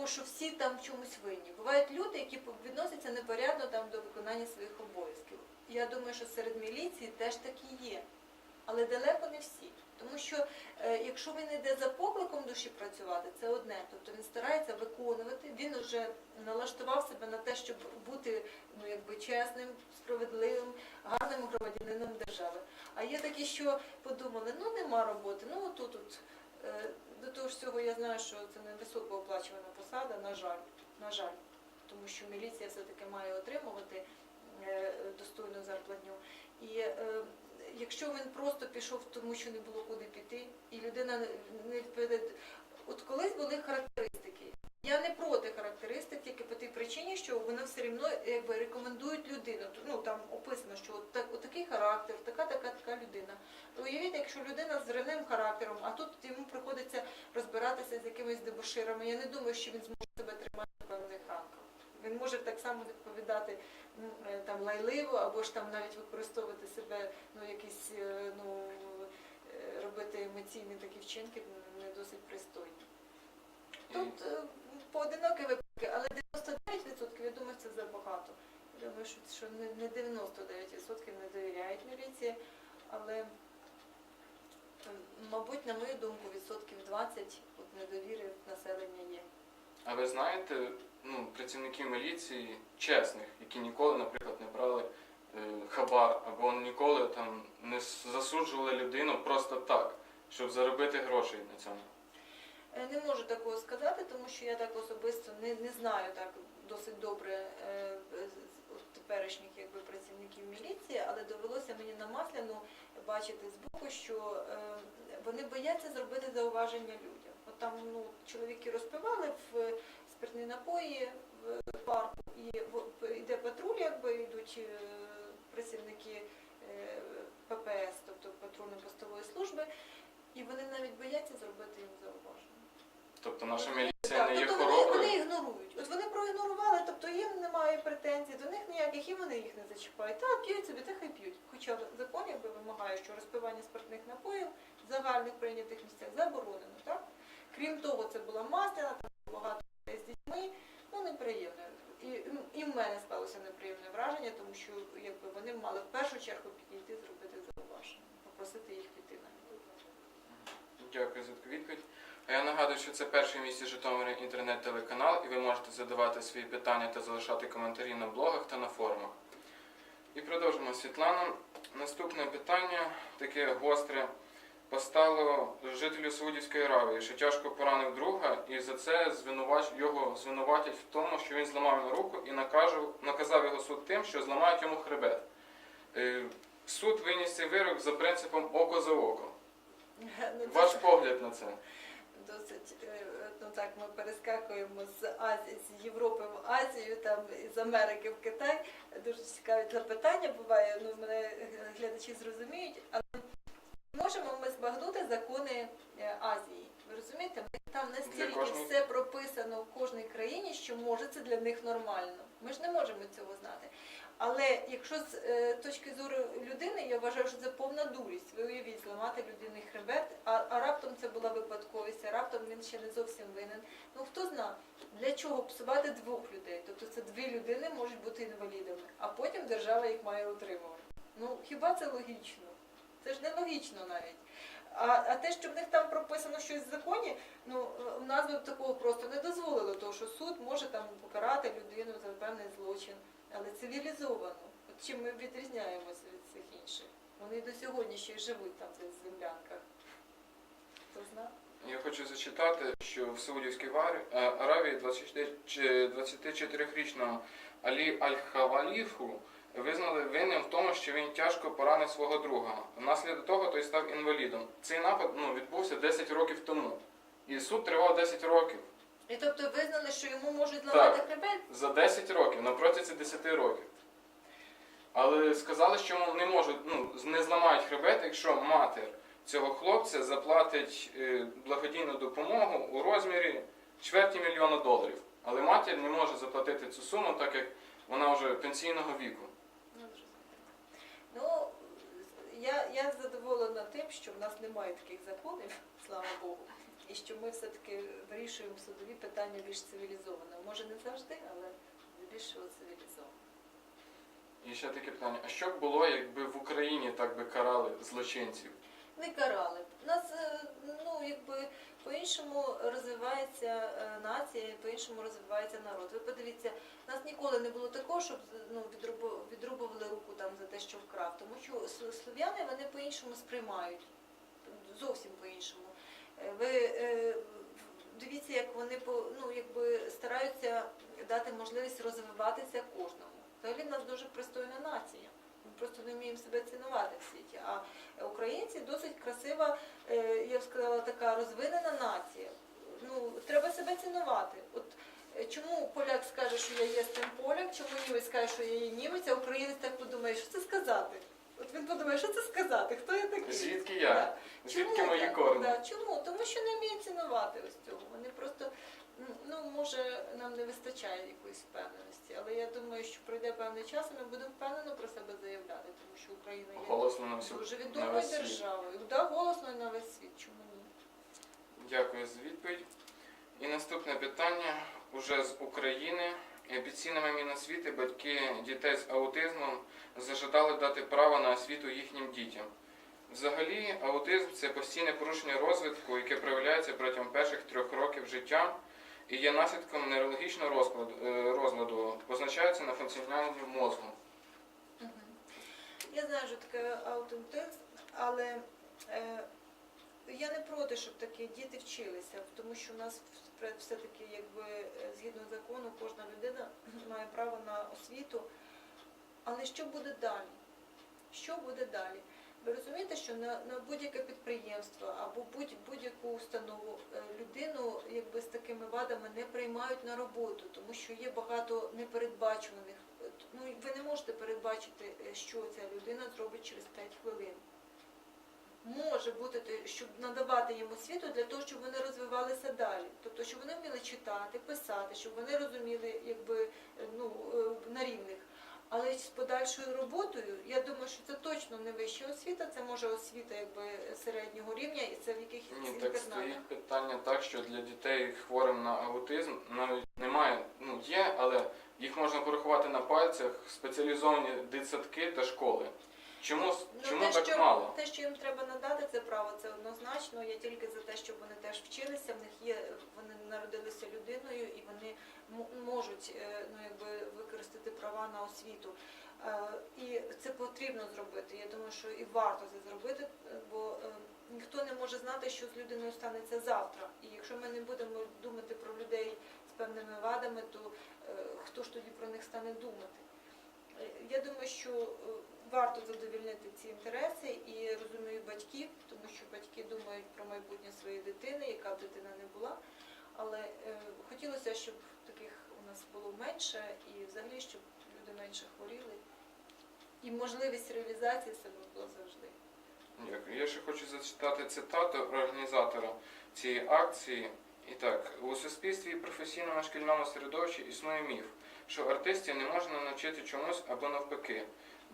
такого, що всі там в чомусь винні. Бувають люди, які відносяться непорядно там до виконання своїх обов'язків. Я думаю, що серед міліції теж такі є, але далеко не всі. Тому що е, якщо він йде за покликом душі працювати, це одне. Тобто він старається виконувати, він вже налаштував себе на те, щоб бути ну, якби, чесним, справедливим, гарним громадянином держави. А є такі, що подумали, ну нема роботи, ну отут от. До того ж всього я знаю, що це не високооплачувана посада, на жаль, на жаль. Тому що міліція все-таки має отримувати е, достойну зарплатню. І е, якщо він просто пішов, тому що не було куди піти, і людина не відповідає. От колись були характеристики. Я не проти характеристик тільки по тій причині, що вони все рівно якби рекомендують людину. Ну там описано, що от, так, от такий характер, така, така, така людина. Уявіть, якщо людина з зривним характером, а тут йому приходиться розбиратися з якимись дебоширами. Я не думаю, що він зможе себе тримати в певних рамках. Він може так само відповідати е, там лайливо, або ж там навіть використовувати себе, ну якісь е, ну е, робити емоційні такі вчинки не досить пристойні. Тут е, поодинокі випадки, але 99% я думаю, це забагато. Я думаю, що, не, не 99% не довіряють міліції, але, мабуть, на мою думку, відсотків 20 от недовіри населення є. А ви знаєте ну, працівників міліції чесних, які ніколи, наприклад, не брали е, хабар або ніколи там не засуджували людину просто так, щоб заробити грошей на цьому? Е, Не можу такого сказати, тому що я так особисто не, не знаю так досить добре е, теперішніх якби, працівників міліції, але довелося мені на масляну бачити збоку, що е, вони бояться зробити зауваження людям. От там ну, чоловіки розпивали в спиртні напої в парку, і в- йде патруль, якби йдуть е, працівники е, ППС, тобто патрульно-постової служби, і вони навіть бояться зробити їм зауваження. Тобто наша міліція не є тобто вони, вони ігнорують. От вони проігнорували, тобто їм немає претензій, до них ніяких і вони їх не зачіпають. Так, п'ють собі, так і п'ють. Хоча закон якби вимагає, що розпивання спиртних напоїв в загальних прийнятих місцях заборонено. Так? Крім того, це була масляна, там було багато людей з дітьми. Ну, неприємно. І, ну, і в мене склалося неприємне враження, тому що якби вони мали в першу чергу підійти, зробити зауваження, попросити їх піти на Дякую за відповідь. А я нагадую, що це перший в місті Житомирі інтернет-телеканал, і ви можете задавати свої питання та залишати коментарі на блогах та на форумах. І продовжимо Світлана. Наступне питання, таке гостре, постало жителю Саудівської Аравії, що тяжко поранив друга, і за це звинувач... його звинуватять в тому, що він зламав йому руку і накажу... наказав його суд тим, що зламають йому хребет. Е, Суд виніс цей вирок за принципом око за око. Ну, Ваш погляд на це? Досить е, ну так ми перескакуємо з Азії з Європи в Азію, там з Америки в Китай. Дуже цікаві запитання буває. Ну мене глядачі зрозуміють, але можемо ми збагнути закони е, Азії. Ви розумієте, ми там настільки кожної- все прописано в кожній країні, що може це для них нормально. Ми ж не можемо цього знати. Але якщо з е, точки зору людини, я вважаю, що це повна дурість. Ви уявіть, зламати людини хребет, а, а раптом це була випадковість, а раптом він ще не зовсім винен. Ну хто зна, для чого псувати двох людей? Тобто це дві людини можуть бути інвалідами, а потім держава їх має утримувати. Ну хіба це логічно? Це ж не логічно навіть. А, а те, що в них там прописано щось в законі, ну в нас би такого просто не дозволило, тому що суд може там покарати людину за певний злочин, але цивілізовано. От чим ми відрізняємося від всіх інших? Вони до сьогодні ще й живуть там в землянках. Хто знає? Я хочу зачитати, що в Саудівській е, Аравії 24 чи- 24-річного Алі Аль-Хаваліфу визнали винним в тому, що він тяжко поранив свого друга. Внаслідок того той став інвалідом. Цей напад ну, відбувся 10 років тому. І суд тривав 10 років. І тобто визнали, що йому можуть ламати Так. хребет? За 10 років, на протязі 10 років. Але сказали, що йому не можуть, ну, не зламають хребет, якщо матір цього хлопця заплатить е, благодійну допомогу у розмірі чверті мільйона доларів. Але матір не може заплатити цю суму, так як вона вже пенсійного віку. Ну. Я, я задоволена тим, що в нас немає таких законів, слава Богу. і що ми все-таки вирішуємо судові питання більш цивілізовано. Може не завжди, але здебільшого цивілізовано. І ще таке питання: а що б було, якби в Україні так би карали злочинців? Не карали. б. Нас е, ну якби по-іншому розвивається е, нація, по-іншому розвивається народ. Ви подивіться, нас ніколи не було такого, щоб ну відрубували руку там за те, що вкрав. Тому що слов'яни вони по-іншому сприймають. Зовсім по-іншому. Е, Ви е, дивіться, як вони по ну якби стараються дати можливість розвиватися кожному. Взагалі в нас дуже пристойна нація. Просто не вміємо себе цінувати в світі. А українці досить красива, е, я б сказала, така розвинена нація. Ну, треба себе цінувати. От е, чому поляк скаже, що я є тим поляк, чому німець скаже, що я є німець, а українець так подумає, що це сказати? От він подумає, що це сказати, хто я такий? Звідки я? Да. Звідки Чому мої корні? Да. Чому? Тому що не вміють цінувати ось цього. Вони просто, ну може, нам не вистачає якоїсь впевненості, але я думаю, що пройде певний час, і ми будемо впевнено про себе заявляти, тому що Україна є Голосно на всю дуже відомою державою. Да, голосно на весь світ. Чому ні? Дякую за відповідь. І наступне питання уже з України. Під цінами Міносвіти батьки дітей з аутизмом зажадали дати право на освіту їхнім дітям. Взагалі, аутизм це постійне порушення розвитку, яке проявляється протягом перших трьох років життя і є наслідком нейрологічного розкладу, е, розладу, позначається на функціонуванні мозку. Я знаю, що таке аутентизм, але е, я не проти, щоб такі діти вчилися, тому що у нас все-таки, якби е, згідно закону, кожна людина має право на освіту. Але що буде далі? Що буде далі? Ви розумієте, що на, на будь-яке підприємство або будь, будь-яку установу е, людину якби з такими вадами не приймають на роботу, тому що є багато непередбачуваних. Е, Ну ви не можете передбачити, е, що ця людина зробить через 5 хвилин. Може бути, щоб надавати їм освіту для того, щоб вони розвивалися далі. Тобто, щоб вони вміли читати, писати, щоб вони розуміли якби, ну, на рівних. Але з подальшою роботою, я думаю, що це освіта, це може освіта якби середнього рівня, і це в якихось Ні, так стоїть питання так, що для дітей хворим на аутизм навіть немає, ну є, але їх можна порахувати на пальцях спеціалізовані дитсадки та школи. Чому, Ну, чому те, так що, мало? Те, що їм треба надати, це право, це однозначно. Я тільки за те, щоб вони теж вчилися. В них є, вони народилися людиною і вони можуть е, ну, якби, використати права на освіту. Е, І це потрібно зробити. Я думаю, що і варто це зробити, бо е, ніхто не може знати, що з людиною станеться завтра. І якщо ми не будемо думати про людей з певними вадами, то е, хто ж тоді про них стане думати? Я думаю, що варто задовільнити ці інтереси і розумію батьків, тому що батьки думають про майбутнє своєї дитини, яка б дитина не була. Але хотілося, щоб таких у нас було менше і взагалі, щоб люди менше хворіли. І можливість реалізації себе була завжди. Дякую. Я ще хочу зачитати цитату організатора цієї акції. І так, у суспільстві і професійному шкільному середовищі існує міф, що артистів не можна навчити чомусь або навпаки,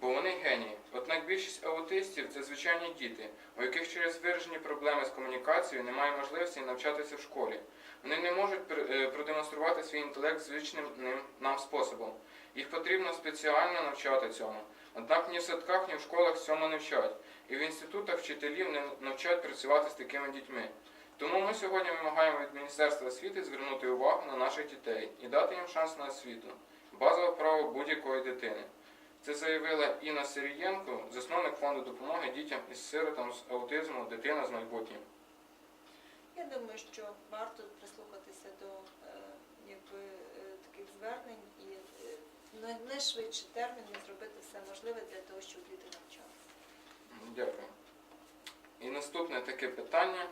бо вони генії. Однак більшість аутистів це звичайні діти, у яких через виражені проблеми з комунікацією немає можливості навчатися в школі. Вони не можуть е, продемонструвати свій інтелект звичним ним нам способом. Їх потрібно спеціально навчати цьому. Однак ні в садках, ні в школах цьому не вчать. І в інститутах вчителів не навчають працювати з такими дітьми. Тому ми сьогодні вимагаємо від Міністерства освіти звернути увагу на наших дітей і дати їм шанс на освіту. Базове право будь-якої дитини. Це заявила Інна Сирієнко, засновник фонду допомоги дітям із сиротом з аутизму Дитина з майбутнім. Я думаю, що варто прислухатися до е, якби, е, таких звернень найшвидший термін зробити все можливе для того, щоб діти навчалися. Дякую. І наступне таке питання.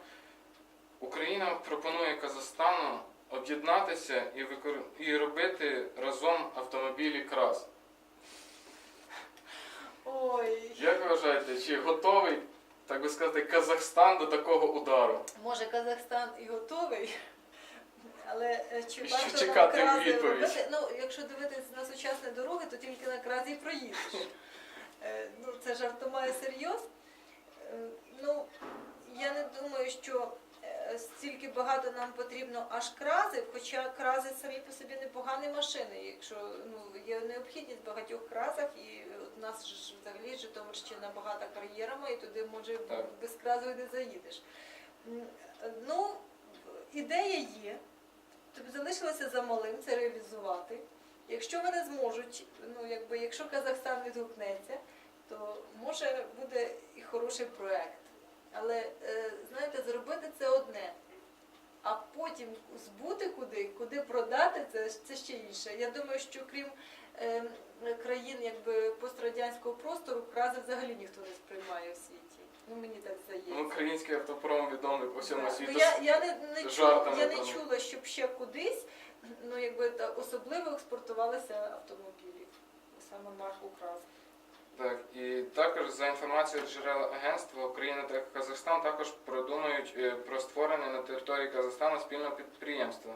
Україна пропонує Казахстану об'єднатися і, викор... і робити разом автомобілі крас. Ой, Як ви вважаєте, чи готовий, так би сказати, Казахстан до такого удару? може Казахстан і готовий, але е, чи ще варто чекати нам крази відповідь. робити? Ну, якщо дивитися на сучасні дороги, то тільки на кразі і проїдеш. Е, Ну, це жартома і серйоз. Е, Ну, я не думаю, що е, стільки багато нам потрібно аж крази, хоча крази самі по собі непогані машини. Якщо ну є необхідність в багатьох кразах, і от у нас ж взагалі Житомирщина багата кар'єрами, і туди може Так. без кразу і не заїдеш. М, Ну, ідея є. Залишилося за малим це реалізувати. Якщо вони зможуть, ну якби якщо Казахстан відгукнеться, то може буде і хороший проект. Але е, знаєте, зробити це одне. А потім збути куди, куди продати, це, це ще інше. Я думаю, що крім е, країн якби пострадянського простору, крази взагалі ніхто не сприймає в світі. Ну мені так здається. Ну, український автопром відомий по всьому світу. Ну, я, я не, не, чула, я не чула, щоб ще кудись, ну якби та, особливо експортувалися автомобілі, саме марку КРАЗ. Так, і також за інформацією джерел агентства, Україна та Казахстан також продумують е, про створення на території Казахстану спільного підприємства.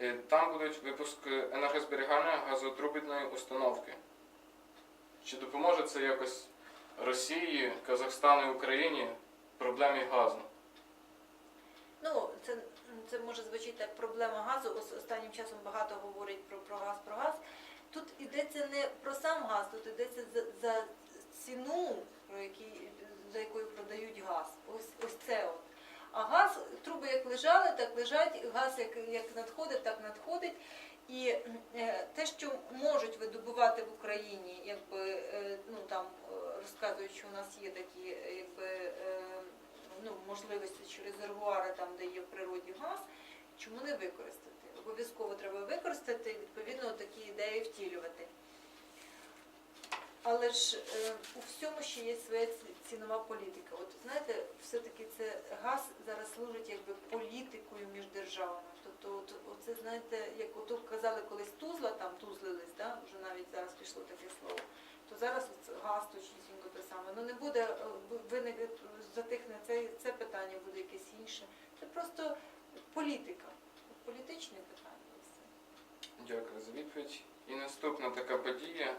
Е, Там будуть випуск енергозберігальної газотрубідної установки. Чи допоможе це якось Росії, Казахстану і Україні проблемі газу? Ну, це, це може звучати як проблема газу. Ос- Останнім часом багато говорять про, про газ, про газ. Тут йдеться не про сам газ, тут йдеться за, за ціну, про який, за якою продають газ. Ось, ось це от. А газ, труби як лежали, так лежать, газ як, як надходить, так надходить. І е, те, що можуть видобувати в Україні, якби е, ну там е, розказують, що у нас є такі, е, якби е, ну можливості чи резервуари там, де є в природі газ, чому не використати? Обов'язково треба використати, відповідно такі ідеї втілювати. Але ж е, у всьому ще є своя цінова політика. От знаєте, все-таки це газ зараз служить якби політикою між державами. Тобто, от, оце знаєте, як ото казали колись тузла, там тузлились, да? вже навіть зараз пішло таке слово. То зараз газ точнісінько те саме. Ну не буде е, виник затихне це, це питання, буде якесь інше. Це просто політика, політичне питання. Дякую за відповідь. І наступна така подія.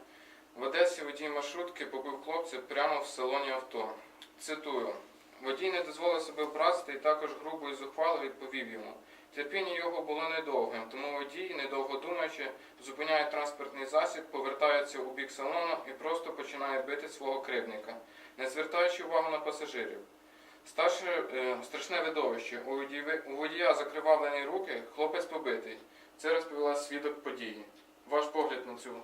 В Одесі водій маршрутки побив хлопця прямо в салоні авто. Цитую: водій не дозволив себе образити і також грубо і зухвало відповів йому. Терпіння його було недовгим, тому водій, недовго думаючи, зупиняє транспортний засіб, повертається у бік салону і просто починає бити свого кривника, не звертаючи увагу на пасажирів. Старше, е, страшне видовище. У водія, у водія закривавлені руки, хлопець побитий. Це розповіла свідок події. Ваш погляд на цю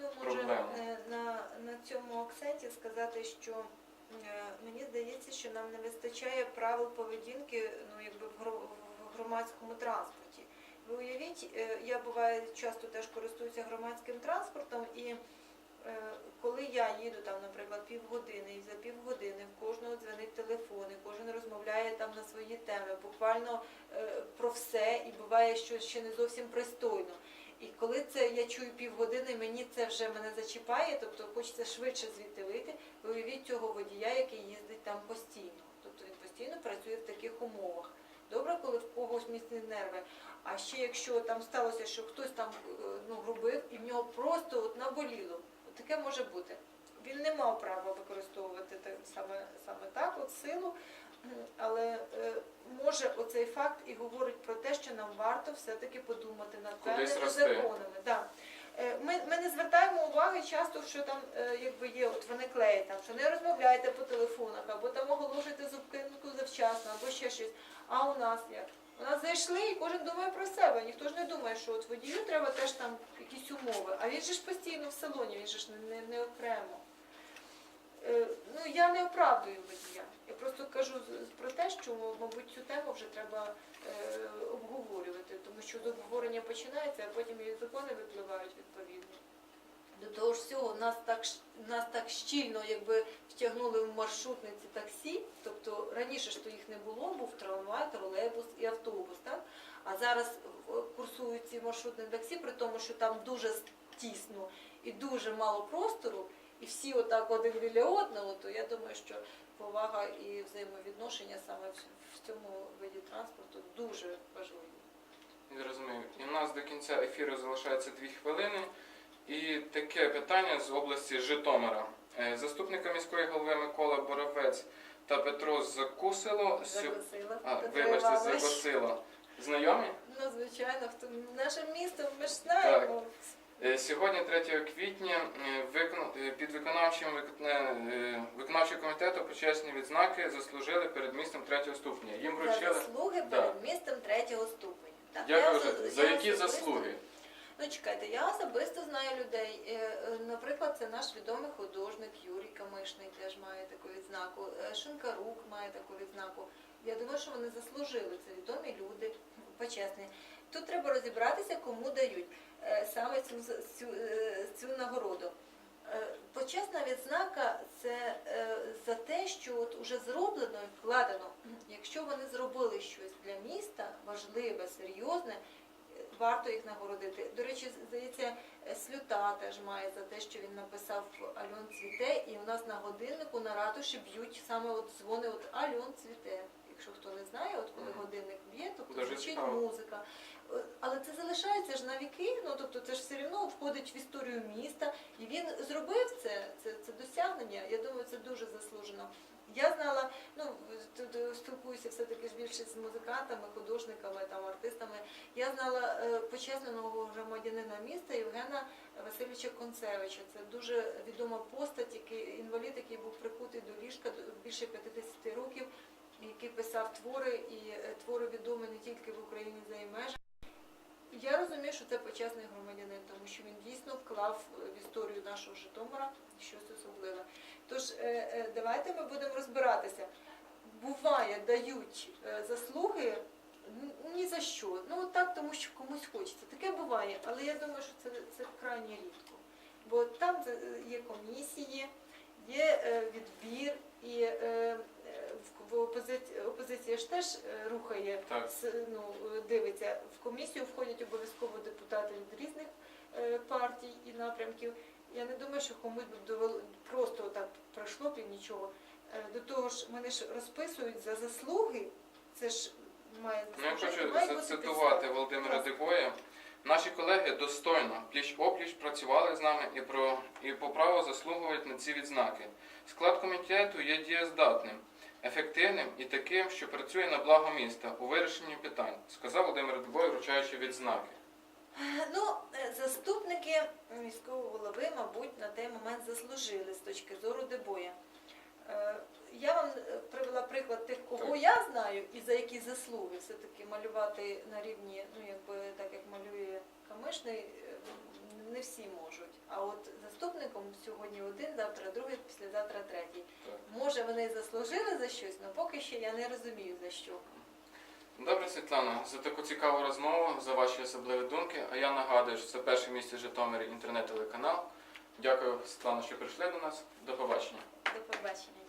Ну, може, Проблема. е, на, на цьому акценті сказати, що мені здається, що нам не вистачає правил поведінки ну, якби в гро- в громадському транспорті. Ви уявіть, е, я буває часто теж користуюся громадським транспортом, і е, коли я їду там, наприклад, півгодини, і за півгодини в кожного дзвонить телефон, і кожен розмовляє там на свої теми, буквально е, про все, і буває, що ще не зовсім пристойно. І коли це я чую півгодини, мені це вже мене зачіпає, тобто хочеться швидше звідти вийти. Ви уявіть цього водія, який їздить там постійно. Тобто він постійно працює в таких умовах. Добре, коли в когось міцні нерви. А ще якщо там сталося, що хтось там е, ну, грубив, і в нього просто от наболіло. От таке може бути. Він не мав права використовувати саме, саме так, от силу. Але е, може оцей факт і говорить про те, що нам варто все-таки подумати над певними законами. Да. Е, Ми, ми не звертаємо уваги часто, що там е, якби є, от вони клеять там, що не розмовляйте по телефонах, або там оголошуйте зупинку завчасно, або ще щось. А у нас як? У нас зайшли і кожен думає про себе. Ніхто ж не думає, що от водію треба теж там якісь умови. А він же ж постійно в салоні, він же ж не, не, не окремо. Е, Ну, я не оправдую водія. Я просто кажу з- з- про те, що, мабуть, цю тему вже треба е, обговорювати, тому що до обговорення починається, а потім і закони випливають відповідно. До того ж всього, нас так, нас так щільно якби, втягнули в маршрутниці таксі, тобто раніше ж то їх не було, був трамвай, тролейбус і автобус. Так? А зараз е, курсують ці маршрутні таксі, при тому, що там дуже тісно і дуже мало простору, і всі отак один біля одного, то я думаю, що повага і взаємовідношення саме в цьому виді транспорту дуже важливі. Я розумію. І в нас до кінця ефіру залишається дві хвилини. І таке питання з області Житомира. Е, Заступника міської голови Микола Боровець та Петру Закусило. Закусила. А, вибачте. Закусило. Знайомі? Ну, звичайно, наше місто, ми ж знаємо. Е, Сьогодні, 3 квітня, е, е, під виконавчим викон- е, виконавчим комітету почесні відзнаки заслужили перед містом третього ступеня. Їм За заслуги Да. перед містом третього ступеня. Так, Дякую. я За, які особисто- заслуги? Ну чекайте, я особисто знаю людей. Е, е, Наприклад, це наш відомий художник Юрій Камишний теж має таку відзнаку. Е, Шинкарук має таку відзнаку. Я думаю, що вони заслужили. Це відомі люди, почесні. Тут треба розібратися, кому дають е, саме цю, цю, е, цю нагороду. Е, Почесна відзнака це е, за те, що от уже зроблено і вкладено. Якщо вони зробили щось для міста важливе, серйозне, е, варто їх нагородити. До речі, здається, е, Слюта теж має за те, що він написав Альон цвіте, і у нас на годиннику на ратуші б'ють саме от дзвони от Альон цвіте. Якщо хто не знає, от коли годинник б'є, тобто звучить музика. Але це залишається ж на віки, ну тобто це ж все одно входить в історію міста, і він зробив це, це, це досягнення. Я думаю, це дуже заслужено. Я знала, ну тут е, спілкуюся все-таки ж більше з музикантами, художниками, там артистами. Я знала е, почесного громадянина міста Євгена Васильовича Концевича. Це дуже відома постать, який інвалід, який був прикутий до ліжка більше 50 років, який писав твори, і е, твори відомі не тільки в Україні. Я розумію, що це почесний громадянин, тому що він дійсно вклав е, в історію нашого Житомира щось особливе. Тож е, е, давайте ми будемо розбиратися. Буває, дають заслуги н- ні за що. Ну от так, тому що комусь хочеться. Таке буває, але я думаю, що це, це крайні рідко. Бо там є комісії, є відбір, і в опозиції, опозиція ж теж е, рухає Так. ну, дивиться. В комісію входять обов'язково депутати від різних е, партій і напрямків. Я не думаю, що комусь довело просто так пройшло б і нічого. Е, До того ж, мене ж розписують за заслуги. Це ж має Ну, я хочу зацитувати. Володимира. Дивоя. Наші колеги достойно пліч опліч працювали з нами і про і по праву заслуговують на ці відзнаки. Склад комітету є дієздатним, ефективним і таким, що працює на благо міста у вирішенні питань, сказав Володимир Дивой, вручаючи відзнаки. Ну, е, заступники міського голови, мабуть, на той момент заслужили з точки зору Дебоя. Е, Я вам е, привела приклад тих, кого Так. я знаю і за які заслуги все-таки малювати на рівні, ну якби так як малює Камишний, не всі можуть. А от заступником сьогодні один, завтра другий, післязавтра третій. Так. Може вони і заслужили за щось, але поки що я не розумію за що. Добре, Світлана, за таку цікаву розмову, за ваші особливі думки. А я нагадую, що це перший місце Житомирі інтернет-телеканал. Дякую, Світлана, що прийшли до нас. До побачення. До побачення.